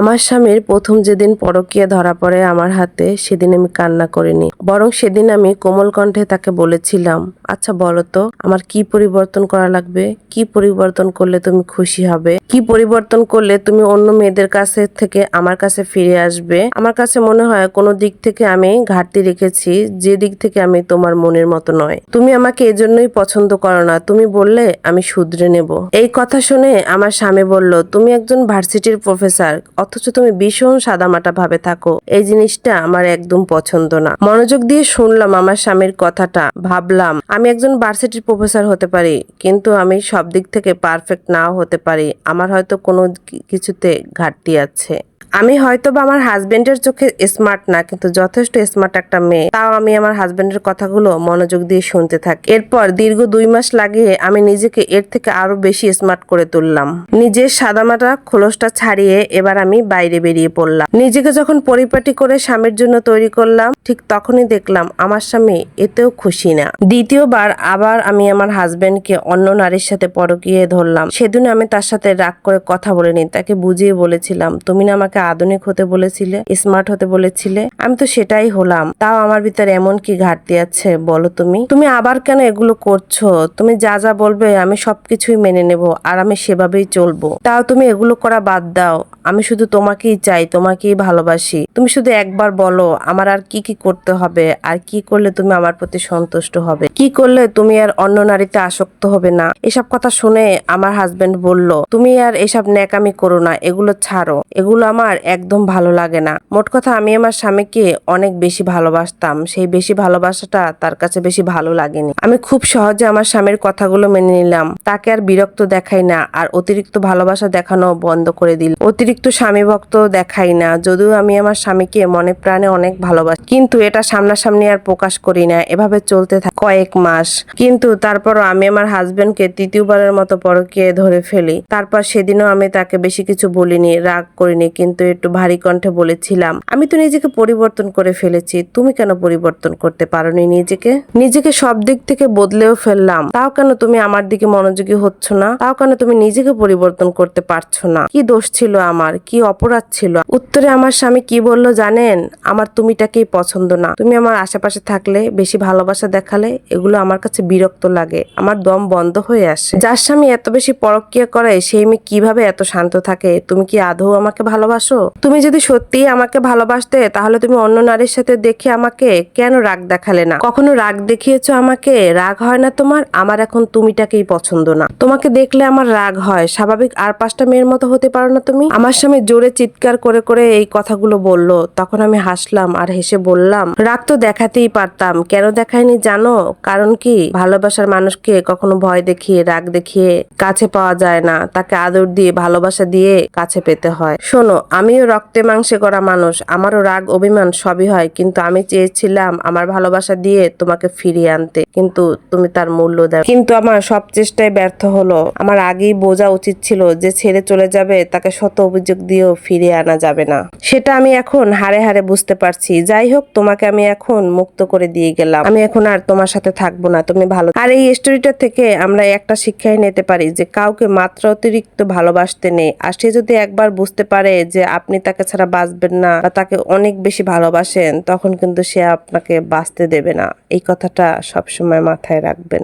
আমার স্বামীর প্রথম যেদিন পরকীয়া ধরা পড়ে আমার হাতে, সেদিন আমি কান্না করিনি। বরং সেদিন আমি কোমল কণ্ঠে তাকে বলেছিলাম আচ্ছা বলো তো, আমার কি পরিবর্তন করা লাগবে? কি পরিবর্তন করলে তুমি খুশি হবে? কি পরিবর্তন করলে তুমি অন্য মেয়েদের কাছে থেকে আমার কাছে ফিরে আসবে? আমার কাছে মনে হয় কোনো দিক থেকে আমি ঘাটতি রেখেছি, যে দিক থেকে আমি তোমার মনের মতো নয়। তুমি আমাকে এজন্যই পছন্দ করো না, তুমি বললে আমি শুধরে নেব। এই কথা শুনে আমার স্বামী বলল, তুমি একজন ভার্সিটির প্রফেসর অথচ তুমি ভীষণ সাদামাটা ভাবে থাকো। এই জিনিসটা আমার একদম পছন্দ না। মনোযোগ দিয়ে শুনলাম আমার স্বামীর কথাটা, ভাবলাম, আমি একজন ভার্সিটির প্রফেসর হতে পারি, কিন্তু আমি সব দিক থেকে পারফেক্ট নাও হতে পারি। আমার হয়তো কোনো কিছুতে ঘাটতি আছে। আমি হয়তো বা আমার হাজবেন্ডের চোখে স্মার্ট না, কিন্তু যথেষ্ট স্মার্ট একটা মেয়ে। তাও আমি আমার হাজবেন্ডের কথাগুলো মনোযোগ দিয়ে শুনতে থাকি। এরপর দীর্ঘ দুই মাস লাগিয়ে আমি নিজেকে এর থেকে আরও বেশি স্মার্ট করে তুললাম। নিজের সাদামাটা খোলসটা ছাড়িয়ে এবার আমি বাইরে বেরিয়ে পড়লাম। নিজেকে যখন পরিপাটি করে স্বামীর জন্য তৈরি করলাম, ঠিক তখনই দেখলাম আমার স্বামী এতেও খুশি না। দ্বিতীয়বার আবার আমি আমার হাজবেন্ডকে অন্য নারীর সাথে পরকিয়ে ধরলাম। সেদিন আমি তার সাথে রাগ করে কথা বলিনি, তাকে বুঝিয়ে বলেছিলাম, তুমি না আমাকে আধুনিক হতে বলেছিলে স্মার্ট হতে বলেছিলে, আমি তো সেটাই হলাম। তাও আমার ভিতরে এমন কি ঘাটতি আছে বলো তুমি? তুমি আবার কেন এগুলো করছ? তুমি যা যা বলবে আমি সবকিছুই মেনে নেব আর আমি সেভাবেই চলবো। তাও তুমি এগুলো করা বাদ দাও। আমি শুধু তোমাকেই চাই, তোমাকেই ভালোবাসি। তুমি শুধু একবার বলো, আমার আর কি কি করতে হবে? আর কি করলে তুমি আমার প্রতি সন্তুষ্ট হবে? কি করলে তুমি আর অন্য নারীতে আসক্ত হবে না? এসব কথা শুনে আমার হাজবেন্ড বলল, তুমি আর এসব ন্যাকামি করো না, এগুলো ছাড়ো। এগুলো আমার একদম ভালো লাগে না। মোট কথা আমি আমার স্বামীকে অনেক বেশি ভালোবাসতাম। সেই বেশি ভালোবাসাটা তার কাছে বেশি ভালো লাগেনি। আমি খুব সহজে আমার স্বামীর কথাগুলো মেনে নিলাম। তাকে আর বিরক্ত দেখাই না আর অতিরিক্ত ভালোবাসা দেখানো বন্ধ করে দিল। অতিরিক্ত স্বামী ভক্ত দেখাই না। যদিও আমি আমার স্বামীকে মনে প্রাণে অনেক ভালোবাসি। কিন্তু এটা সামনাসামনি আর প্রকাশ করি না। এভাবে চলতে থাকে কয়েক মাস। কিন্তু তারপরও আমি আমার হাজবেন্ডকে তৃতীয়বারের মতো পরকীয়ে ধরে ফেলি। তারপর সেদিনও আমি তাকে বেশি কিছু বলিনি, রাগ করিনি। কিন্তু একটু ভারী কণ্ঠে বলেছিলাম, আমি তো নিজেকে পরিবর্তন করে ফেলেছি, তুমি কেন পরিবর্তন করতে পারোনি নিজেকে? নিজেকে সব দিক থেকে বদলেও ফেললাম, তাও কেন তুমি আমার দিকে মনোযোগী হচ্ছ না? তাও কেন তুমি নিজেকে পরিবর্তন করতে পারছ না? কি দোষ ছিল আমার? কি অপরাধ ছিল? উত্তরে আমার স্বামী কি বলল জানেন? আমার তুমিটাকেই পছন্দ না। তুমি আমার আশেপাশে থাকলে, বেশি ভালোবাসা দেখালে, এগুলো আমার কাছে বিরক্ত লাগে। আমার দম বন্ধ হয়ে আসে। যার স্বামী এত বেশি পরক্রিয়া করে সেই মেয়ে কীভাবে এত শান্ত থাকে? তুমি কি আদৌ আমাকে ভালোবাসো? তুমি যদি সত্যি আমাকে ভালোবাসতে, তাহলে তুমি অন্য নারীর সাথে দেখে আমাকে কেন রাগ দেখালে না? কখনো রাগ দেখিয়েছো আমাকে? রাগ হয় না তোমার? আমার এখন তুমিটাকেই পছন্দ না। তোমাকে দেখলে আমার রাগ হয়। স্বাভাবিক আর পাঁচটা মেয়ের মতো হতে পারো না তুমি। আমার স্বামী জোরে চিৎকার করে করে এই কথাগুলো বলল। তখন আমি হাসলাম আর হেসে বললাম, রাগ তো দেখাতেই পারতাম। কেন দেখায়নি জানো? কারণ কি? ভালোবাসার মানুষকে কখনো ভয় দেখিয়ে, রাগ দেখিয়ে কাছে পাওয়া যায় না। তাকে আদর দিয়ে, ভালোবাসা দিয়ে কাছে পেতে হয়। শোনো আমিও রক্তে মাংসে করা মানুষ, আমারও রাগ, অভিমান সবই হয়, কিন্তু আমি চেয়েছিলাম আমার ভালোবাসা দিয়ে তোমাকে ফিরিয়ে আনতে, কিন্তু তুমি তার মূল্য দাও। কিন্তু আমার সব চেষ্টায় ব্যর্থ হলো। আমার আগেই বোঝা উচিত ছিল যে ছেড়ে চলে যাবে, তাকে শত অভিযোগ দিয়েও ফিরিয়ে আনা যাবে না। সেটা আমি এখন হারে হারে বুঝতে পারছি। যাই হোক, তোমাকে আমি এখন মুক্ত করে দিয়ে গেলাম। আমি এখন আর তোমার সাথে থাকব না, তুমি ভালো আর এই স্টোরিটা থেকে আমরা একটা শিক্ষাই নিতে পারি যে কাউকে মাত্রা অতিরিক্ত ভালোবাসতে নেই, আর সে যদি একবার বুঝতে পারে যে আপনি তাকে ছাড়া বাঁচবেন না বা তাকে অনেক বেশি ভালোবাসেন, তখন কিন্তু সে আপনাকে বাঁচতে দেবে না। এই কথাটা সবসময় মাথায় রাখবেন।